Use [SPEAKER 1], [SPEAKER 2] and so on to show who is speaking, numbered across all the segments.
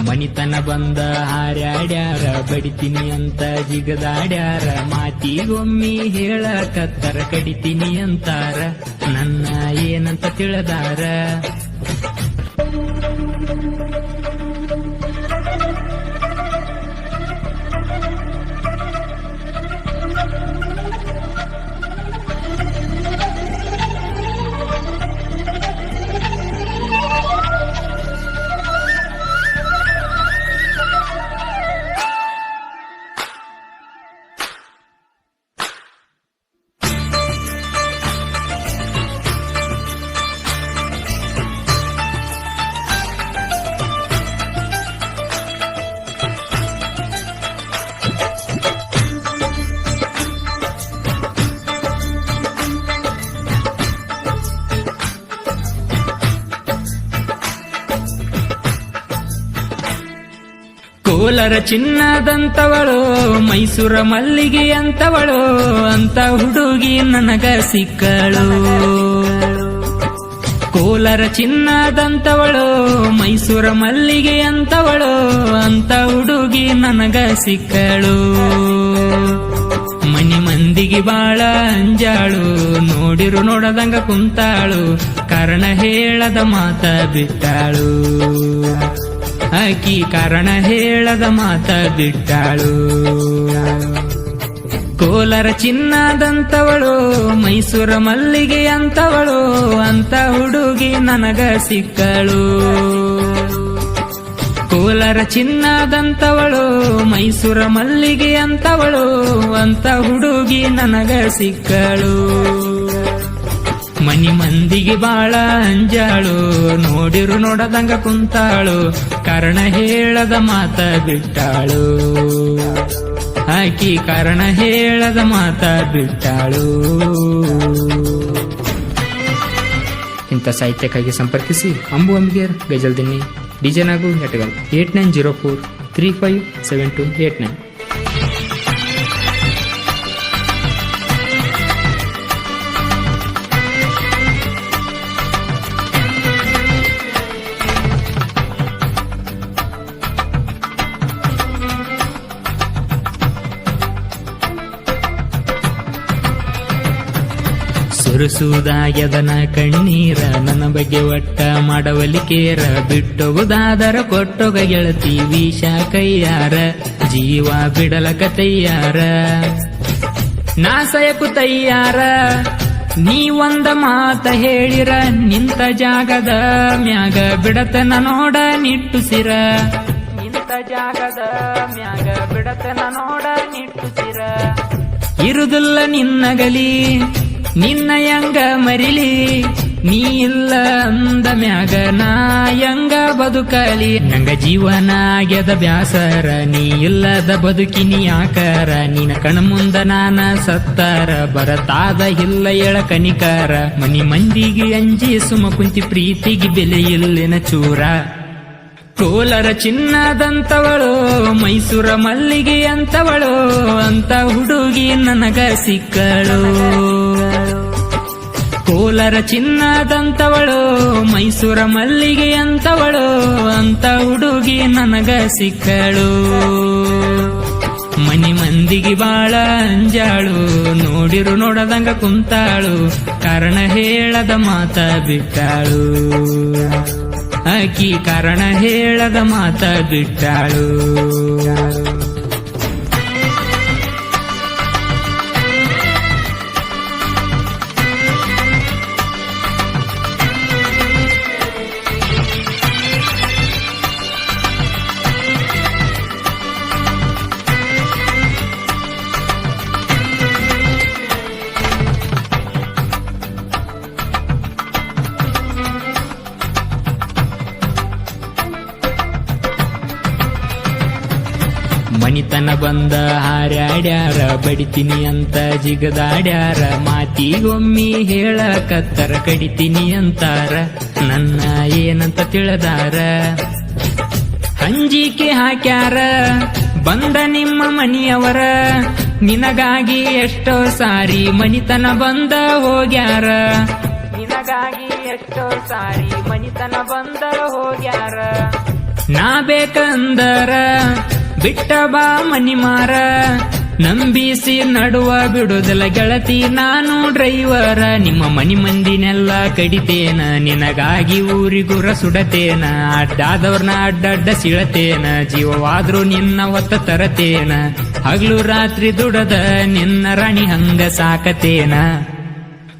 [SPEAKER 1] ಮನಿತನ ಬಂದ ಹಾರ್ಯಾಡ್ಯಾರ ಬಡಿತೀನಿ ಅಂತ ಜಿಗದಾಡ್ಯಾರ ಮಾತಿಗೊಮ್ಮಿ ಹೇಳಕತ್ತರ ಕಡಿತೀನಿ ಅಂತಾರ ನನ್ನ ಏನಂತ ತಿಳಿದಾರ? ಕೋಲರ ಚಿನ್ನದಂತವಳು, ಮೈಸೂರ ಮಲ್ಲಿಗೆ ಅಂತವಳು ಅಂತ ಹುಡುಗಿ ನನಗ ಸಿಕ್ಕಳು. ಕೋಲರ ಚಿನ್ನದಂತವಳು, ಮೈಸೂರ ಮಲ್ಲಿಗೆ ಅಂತವಳು ಅಂತ ಹುಡುಗಿ ನನಗ ಸಿಕ್ಕಳು. ಮನಿ ಮಂದಿಗೆ ಬಾಳ ಅಂಜಾಳು, ನೋಡಿರು ನೋಡದಂಗ ಕುಂತಾಳು, ಕಾರಣ ಹೇಳದ ಮಾತ ಬಿಟ್ಟಾಳು. ಆಕಿ ಕಾರಣ ಹೇಳದ ಮಾತ ಬಿಟ್ಟಾಳು. ಕೋಲರ ಚಿನ್ನದಂತವಳು, ಮೈಸೂರ ಮಲ್ಲಿಗೆ ಅಂತವಳು, ಅಂತ ಹುಡುಗಿ ನನಗ ಸಿಕ್ಕಳು. ಕೋಲರ ಚಿನ್ನದಂತವಳು, ಮೈಸೂರ ಮಲ್ಲಿಗೆ ಅಂತವಳು, ಅಂತ ಹುಡುಗಿ ನನಗ ಸಿಕ್ಕಳು. ಮನಿ ಮಂದಿಗೆ ಬಾಳ ಅಂಜಾಳು, ನೋಡಿರು ನೋಡದಂಗ ಕುಂತಾಳು, ಕಾರಣ ಹೇಳದ ಮಾತ ಬಿಟ್ಟಾಳು. ಆಕಿ ಕಾರಣ ಹೇಳದ ಮಾತ ಬಿಟ್ಟಾಳು. ಇಂಥ ಸಾಹಿತ್ಯಕ್ಕಾಗಿ ಸಂಪರ್ಕಿಸಿ Ambu Ambiger Gajaldinni DJ Nagu, Etagal, eight nine zero four, three five, seven two eight nine. ಸುರಿಸುವುದಾಗ್ಯದನ ಕಣ್ಣೀರ, ನನ್ನ ಬಗ್ಗೆ ಒಟ್ಟ ಮಾಡವಲಿಕೇರ, ಬಿಟ್ಟೋಗುದಾದರ ಕೊಟ್ಟೊಗ ಗೆಳತಿ ವಿಷ ಕೈಯಾರ ಜೀವ ಬಿಡಲಕ ತಯ್ಯಾರ ನಾಸಯಕು ತಯ್ಯಾರ, ನೀ ಒಂದ ಮಾತ ಹೇಳಿರ, ನಿಂತ ಜಾಗದ ಮ್ಯಾಗ ಬಿಡತನ ನೋಡ ನಿಟ್ಟುಸಿರ. ನಿಂತ ಜಾಗದ ಮ್ಯಾಗ ಬಿಡತನ ನೋಡ ನಿಟ್ಟುಸಿರ. ಇರುದಿಲ್ಲ ನಿನ್ನಗಲಿ ನಿನ್ನ ಯಂಗ ಮರಿಲಿ, ನೀ ಇಲ್ಲ ಅಂದ ಮ್ಯಾಗ ನಾ ಯಂಗ ಬದುಕಲಿ. ನಂಗ ಜೀವನ ಆಗ್ಯದ ಬ್ಯಾಸರ, ನೀ ಇಲ್ಲದ ಬದುಕಿನಿ ಆಕಾರ. ನಿನ ಕಣ ಮುಂದ ನಾನ ಸತ್ತಾರ, ಬರತಾದ ಇಲ್ಲ ಎಳ ಕನಿಕಾರ. ಮನಿ ಮಂದಿಗೆ ಅಂಜಿ ಸುಮ ಕುಂತಿ ಪ್ರೀತಿಗೆ ಬೆಲೆ ಇಲ್ಲಿನ ಚೂರ. ಕೋಲರ ಚಿನ್ನದಂತವಳು, ಮೈಸೂರ ಮಲ್ಲಿಗೆ ಅಂತವಳು, ಅಂತ ಹುಡುಗಿ ನನಗ ಸಿಕ್ಕಳು. ಕೋಲರ ಚಿನ್ನದಂತವಳು, ಮೈಸೂರ ಮಲ್ಲಿಗೆ ಅಂತವಳು ಅಂತ ಹುಡುಗಿ ನನಗ ಸಿಕ್ಕಳು. ಮನಿ ಮಂದಿಗೆ ಬಾಳ ಅಂಜಾಳು, ನೋಡಿರು ನೋಡದಂಗ ಕುಂತಾಳು, ಕಾರಣ ಹೇಳದ ಮಾತ ಬಿಟ್ಟಾಳು. ಆಕಿ ಕಾರಣ ಹೇಳದ ಮಾತ ಬಿಟ್ಟಾಳು. ಮನಿತನ ಬಂದ ಹಾರ್ಯಾಡ್ಯಾರ, ಬಡಿತೀನಿ ಅಂತ ಜಿಗದಾಡ್ಯಾರ, ಮಾತಿಗೊಮ್ಮಿ ಹೇಳಕತ್ತರ ಕಡಿತೀನಿ ಅಂತಾರ, ನನ್ನ ಏನಂತ ತಿಳಿದಾರ? ಹಂಜಿಕೆ ಹಾಕ್ಯಾರ, ಬಂದ ನಿಮ್ಮ ಮನಿಯವರ, ನಿನಗಾಗಿ ಎಷ್ಟೋ ಸಾರಿ ಮನಿತನ ಬಂದ ಹೋಗ್ಯಾರ. ನಿನಗಾಗಿ ಎಷ್ಟೋ ಸಾರಿ ಮನಿತನ ಬಂದ ಹೋಗ್ಯಾರ. ನಾ ಬೇಕಂದರ ಬಿಟ್ಟ ಬಾ ಮನಿ ಮಾರ ನಂಬಿಸಿ ನಡುವ ಬಿಡುದಲ ಗೆಳತಿ. ನಾನು ಡ್ರೈವರ, ನಿಮ್ಮ ಮನಿ ಮಂದಿನೆಲ್ಲ ಕಡಿತೇನ. ನಿನಗಾಗಿ ಊರಿಗುರ ಸುಡತೇನ ಅಡ್ಡಾದವ್ರನ್ನ ಅಡ್ಡಡ್ಡ ಸಿಳತೇನ. ಜೀವವಾದ್ರೂ ನಿನ್ನ ಒತ್ತ ತರತೇನ. ಹಗ್ಲು ರಾತ್ರಿ ದುಡದ ನಿನ್ನ ರಾಣಿ ಹಂಗ ಸಾಕತೇನ.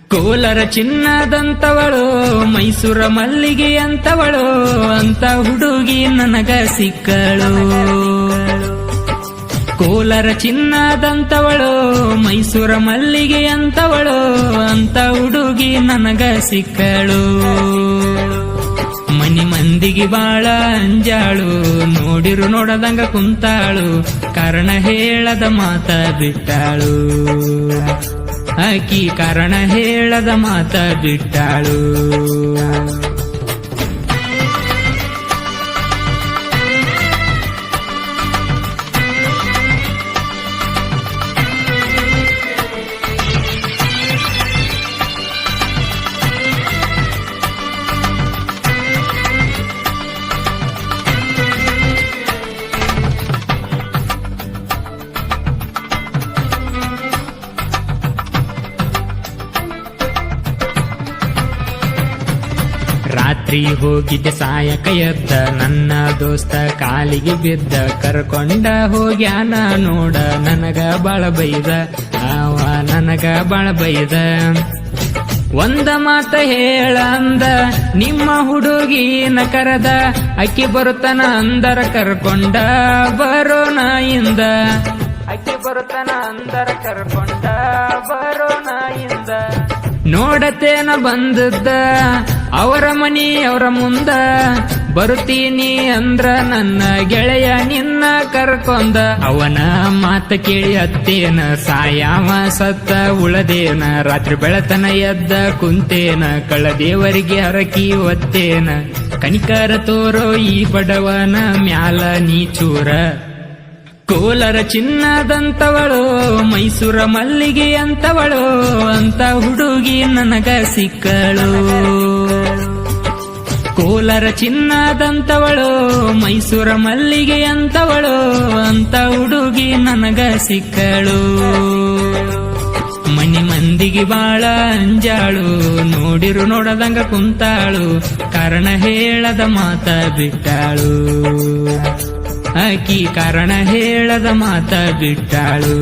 [SPEAKER 1] ಕೋಲರ ಚಿನ್ನದಂತವಳು, ಮೈಸೂರ ಮಲ್ಲಿಗೆ ಅಂತವಳು ಅಂತ ಹುಡುಗಿ ನನಗ ಸಿಕ್ಕಳು. ಕೋಲರ ಚಿನ್ನದಂತವಳು, ಮೈಸೂರ ಮಲ್ಲಿಗೆ ಅಂತವಳು ಅಂತ ಹುಡುಗಿ ನನಗ ಸಿಕ್ಕಳು. ಮನಿ ಮಂದಿಗೆ ಬಾಳ ಅಂಜಾಳು, ನೋಡಿರು ನೋಡದಂಗ ಕುಂತಾಳು, ಕಾರಣ ಹೇಳದ ಮಾತ ಬಿಟ್ಟಾಳು. ಆಕಿ ಕಾರಣ ಹೇಳದ ಮಾತ ಬಿಟ್ಟಾಳು. ರಾತ್ರಿ ಹೋಗಿದ್ದೆ ಸಾಯಕ ಎದ್ದ ನನ್ನ ದೋಸ್ತ ಕಾಲಿಗೆ ಬಿದ್ದ. ಕರ್ಕೊಂಡ ಹೋಗ್ಯಾನ ನೋಡ, ನನಗ ಬಾಳ ಬೈದ. ಅವ ನನಗ ಬಾಳ ಬೈದ. ಒಂದ ಮಾತ ಹೇಳ ಅಂದ, ನಿಮ್ಮ ಹುಡುಗಿನ ಕರೆದ. ಅಕ್ಕಿ ಬರುತ್ತನ ಅಂದರ ಕರ್ಕೊಂಡ, ಬರೋ ಇಂದ. ಅಕ್ಕಿ ಬರುತ್ತನ ಅಂದರ ಕರ್ಕೊಂಡ, ಬರೋ ಇಂದ. ನೋಡತೇನ ಬಂದದ್ದ ಅವರ ಮನಿ ಅವರ ಮುಂದ ಬರುತ್ತೀನಿ ಅಂದ್ರ ನನ್ನ ಗೆಳೆಯ ನಿನ್ನ ಕರ್ಕೊಂದ. ಅವನ ಮಾತ ಕೇಳಿ ಅತ್ತೇನ ಸಾಯಾಮ ಸತ್ತ ಉಳದೇನ. ರಾತ್ರಿ ಬೆಳತನ ಎದ್ದ ಕುಂತೇನ ಕಳದೇವರಿಗೆ ಹರಕಿ ಒತ್ತೇನ. ಕನಿಕರ ತೋರೋ ಈ ಬಡವನ ಮ್ಯಾಲ ನೀಚೂರ ಕೋಲರ ಚಿನ್ನದಂತವಳು, ಮೈಸೂರ ಮಲ್ಲಿಗೆ ಅಂತವಳು ಅಂತ ಹುಡುಗಿ ನನಗ ಸಿಕ್ಕಳು. ಕೋಲರ ಚಿನ್ನದಂತವಳು, ಮೈಸೂರ ಮಲ್ಲಿಗೆ ಅಂತವಳು, ಅಂತ ಹುಡುಗಿ ನನಗ ಸಿಕ್ಕಳು. ಮನಿ ಮಂದಿಗೆ ಬಾಳ ಅಂಜಾಳು, ನೋಡಿರು ನೋಡದಂಗ ಕುಂತಾಳು, ಕಾರಣ ಹೇಳದ ಮಾತ ಬಿಟ್ಟಾಳು. ಆಕಿ ಕಾರಣ ಹೇಳದ ಮಾತ ಬಿಟ್ಟಾಳು.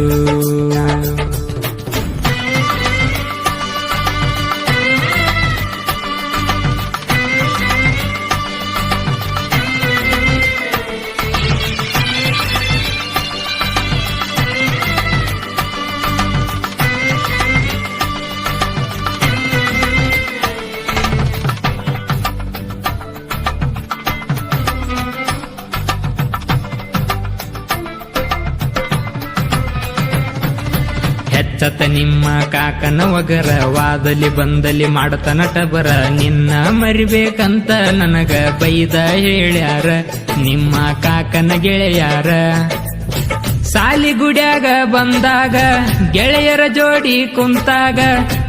[SPEAKER 1] ಹೆಚ್ಚತ ನಿಮ್ಮ ಕಾಕನ ಒಗರ, ವಾದಲಿ ಬಂದಲಿ ಮಾಡತನ ಟಬರ ನಿನ್ನ ಮರಿಬೇಕಂತ ನನಗ ಬೈದ ಹೇಳ್ಯಾರ, ನಿಮ್ಮ ಕಾಕನ ಗೆಳೆಯಾರ. ಸಾಲಿಗುಡ್ಯಾಗ ಬಂದಾಗ ಗೆಳೆಯರ ಜೋಡಿ ಕುಂತಾಗ,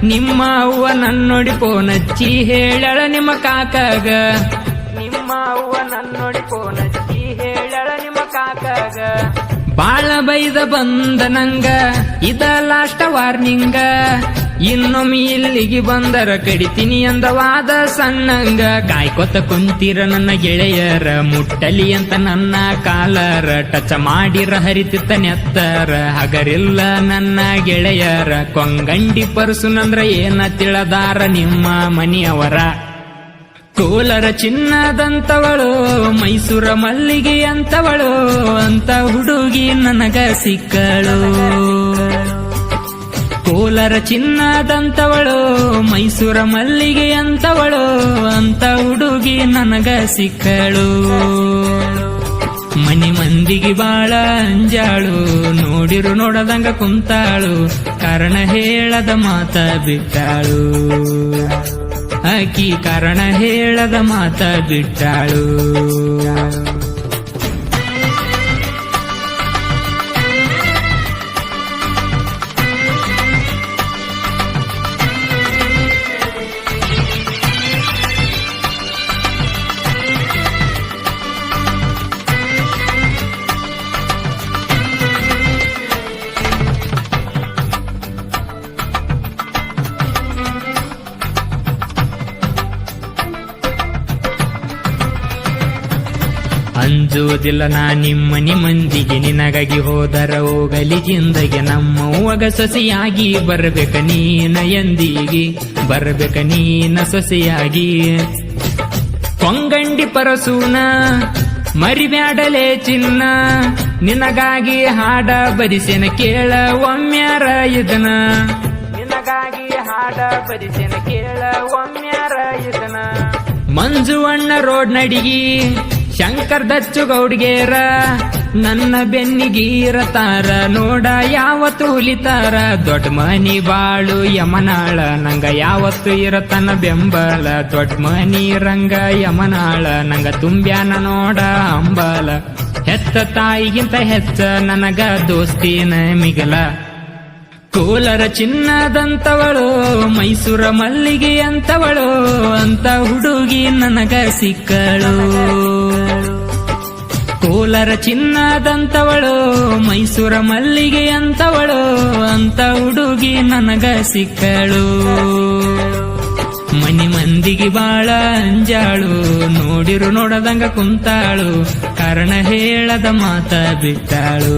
[SPEAKER 1] ನಿಮ್ಮ ಅವ್ವ ನನ್ನೊಡಿ ಪೋನಚ್ಚಿ ಹೇಳಳ ನಿಮ್ಮ ಕಾಕಾಗ. ನಿಮ್ಮ ಅವ್ವ ನನ್ನೊಡಿ ಪೋನಚ್ಚಿ ಹೇಳಳ ನಿಮ್ಮ ಕಾಕಾಗ. ಬಾಳ ಬೈದ ಬಂದ ನಂಗ, ಇದ ಲಾಸ್ಟ್ ವಾರ್ನಿಂಗ ಇನ್ನೊಮ್ಮೆ ಇಲ್ಲಿಗೆ ಬಂದರ ಕಡಿತೀನಿ ಅಂದವಾದ ಸಣ್ಣಂಗ. ಕಾಯ್ಕೊತ ಕುಂತೀರ ನನ್ನ ಗೆಳೆಯರ, ಮುಟ್ಟಲಿ ಅಂತ ನನ್ನ ಕಾಲರ. ಟಚ ಮಾಡಿರ ಹರಿತಿತ್ತ ನೆತ್ತರ, ಹಗರಿಲ್ಲ ನನ್ನ ಗೆಳೆಯರ. ಕೊಂಗಂಡಿ ಪರ್ಸುನಂದ್ರ ಏನ ತಿಳದಾರ ನಿಮ್ಮ ಮನಿಯವರ. ಕೋಲರ ಚಿನ್ನದಂತವಳು, ಮೈಸೂರ ಮಲ್ಲಿಗೆ ಅಂತವಳು ಅಂತ ಹುಡುಗಿ ನನಗ ಸಿಕ್ಕಳು. ಕೋಲರ ಚಿನ್ನದಂತವಳು, ಮೈಸೂರ ಮಲ್ಲಿಗೆ ಅಂತವಳು ಅಂತ ಹುಡುಗಿ ನನಗ ಸಿಕ್ಕಳು. ಮನಿ ಮಂದಿಗೆ ಬಾಳ ಅಂಜಾಳು, ನೋಡಿರು ನೋಡದಂಗ ಕುಂತಾಳು, ಕಾರಣ ಹೇಳದ ಮಾತ ಬಿಟ್ಟಾಳು. ಆಕಿ ಕಾರಣ ಹೇಳದ ಮಾತ ಬಿಟ್ಟಾಳು. ಅಂಜುವುದಿಲ್ಲ ನಾ ನಿಮ್ಮನಿ ಮಂದಿಗೆ ನಿನಗಾಗಿ ಹೋದರ ಹೋಗಲಿ ಜಿಂದಗೆ ನಮ್ಮವ್ವಗ ಸೊಸೆಯಾಗಿ ಬರ್ಬೇಕ ನೀನ ಎಂದಿಗೆ, ಬರ್ಬೇಕ ನೀನ ಸೊಸೆಯಾಗಿ. ಕೊಂಗಂಡಿ ಪರಸೂನ, ಮರಿಬ್ಯಾಡಲೆ ಚಿನ್ನ, ನಿನಗಾಗಿ ಹಾಡ ಬರಿಸೆನ ಕೇಳ ಒಮ್ಮ್ಯಾರ ಇದನ. ನಿನಗಾಗಿ ಹಾಡ ಬರಿಸೆನ ಕೇಳ ಒಮ್ಮ್ಯಾರ ಇದನ. ಮಂಜುವಣ್ಣ ರೋಡ್ ನಡಿಗಿ ಶಂಕರ್ ದಚ್ಚು ಗೌಡ್ಗೇರ, ನನ್ನ ಬೆನ್ನಿಗೀರ ತಾರ, ನೋಡ ಯಾವತ್ತು ಹುಲಿತಾರ. ದೊಡ್ಡ ಮನಿ ಬಾಳು ಯಮನಾಳ, ನಂಗ ಯಾವತ್ತು ಇರತನ ಬೆಂಬಲ. ದೊಡ್ಡ ಮನಿ ರಂಗ ಯಮನಾಳ, ನಂಗ ತುಂಬ್ಯಾನ ನೋಡ ಅಂಬಲ. ಹೆತ್ತ ತಾಯಿಗಿಂತ ಹೆಚ್ಚ ನನಗ ದೋಸ್ತಿನ ಮಿಗಲ. ಕೋಲರ ಚಿನ್ನದಂತವಳು, ಮೈಸೂರ ಮಲ್ಲಿಗೆ ಅಂತವಳು ಅಂತ ಹುಡುಗಿ ನನಗ ಸಿಕ್ಕಳು. ಕೋಲರ ಚಿನ್ನದಂತವಳು, ಮೈಸೂರ ಮಲ್ಲಿಗೆ ಅಂತವಳು ಅಂತ ಹುಡುಗಿ ನನಗ ಸಿಕ್ಕಳು. ಮನಿ ಮಂದಿಗೆ ಬಾಳ ಅಂಜಾಳು, ನೋಡಿರು ನೋಡದಂಗ ಕುಂತಾಳು, ಕಾರಣ ಹೇಳದ ಮಾತ ಬಿಟ್ಟಾಳು.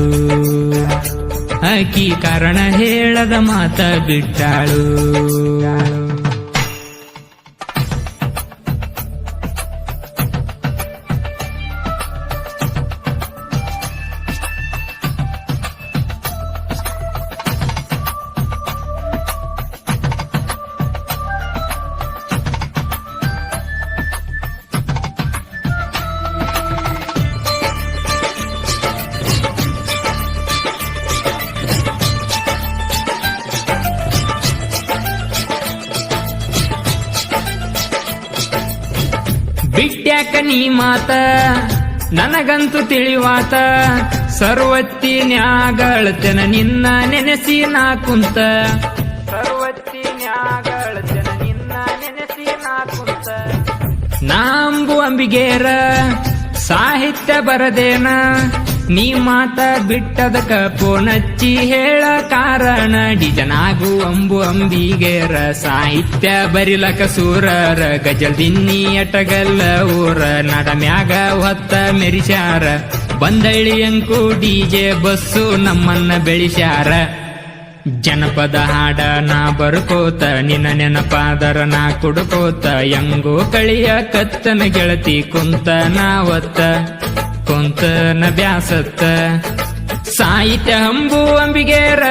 [SPEAKER 1] ಆಕಿ ಕಾರಣ ಹೇಳದ ಮಾತ ಬಿಟ್ಟಾಳು. ನೀ ಮಾತ ನನಗಂತೂ ತಿಳಿವಾತ ಸರ್ವತ್ತಿ ನ್ಯಾಗಳತನ ನಿನ್ನ ನೆನೆಸಿ ನಾ ಕುಂತ. ಸರ್ವತ್ತಿ ನ್ಯಾಗಳತನ ನಿನ್ನ ನೆನೆಸಿ ನಾ ಕುಂತ. ನಾಂಬು ಅಂಬಿಗೇರ ಸಾಹಿತ್ಯ ಬರದೇನ ನೀ ಮಾತ ಬಿಟ್ಟದಕ ಪೋನಚ್ಚಿ ಹೇಳ ಕಾರಣ ಡಿಜನಾಗು ಅಂಬು ಅಂಬಿಗೇರ ಸಾಹಿತ್ಯ ಬರಿಲಕ ಸೂರರ ಗಜಲ್ ದಿನ್ನಿ ಅಟಗಲ್ಲ ಊರ ನಡಮ್ಯಾಗ ಹೊತ್ತ ಮೆರಿಶಾರ ಬಂದಳ್ಳಿ ಅಂಕು ಡಿಜೆ ಬಸ್ಸು ನಮ್ಮನ್ನ ಬೆಳಿಸ್ಯಾರ. ಜನಪದ ಹಾಡ ನಾ ಬರ್ಕೋತ, ನಿನ್ನ ನೆನಪಾದರ ನಾ ಕುಡ್ಕೋತ ಹೆಂಗೋ ಕಳಿಯ ಕತ್ತನ ಗೆಳತಿ ಕುಂತ ನಾವತ್ತ ಕುಂತನ ಬ್ಯಾಸತ್ತ ಸಾಹಿತ್ಯ ಅಂಬು ಅಂಬಿಗೇರ,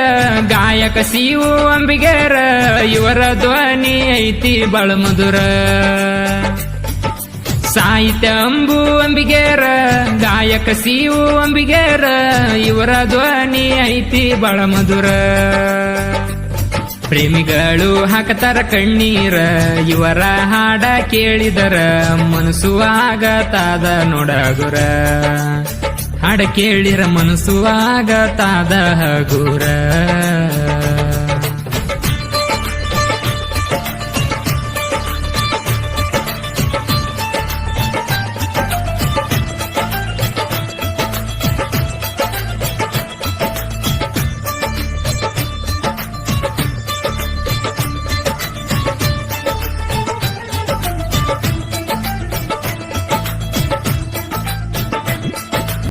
[SPEAKER 1] ಗಾಯಕ ಸಿವು ಅಂಬಿಗೇರ, ಇವರ ಧ್ವನಿ ಐತಿ ಬಳ ಮಧುರ ಸಾಹಿತ್ಯ ಅಂಬು ಅಂಬಿಗೇರ, ಗಾಯಕ ಸಿವು ಅಂಬಿಗೇರ, ಇವರ ಧ್ವನಿ ಐತಿ ಬಳ ಮಧುರ ಪ್ರೇಮಿಗಳು ಹಾಕತಾರ ಕಣ್ಣೀರ ಇವರ ಹಾಡ ಕೇಳಿದರ ಮನಸ್ಸು ಆಗತಾದ ನೋಡಗುರ ಹಾಡ ಕೇಳಿರ ಮನಸ್ಸು ಆಗತಾದ ಹಗುರ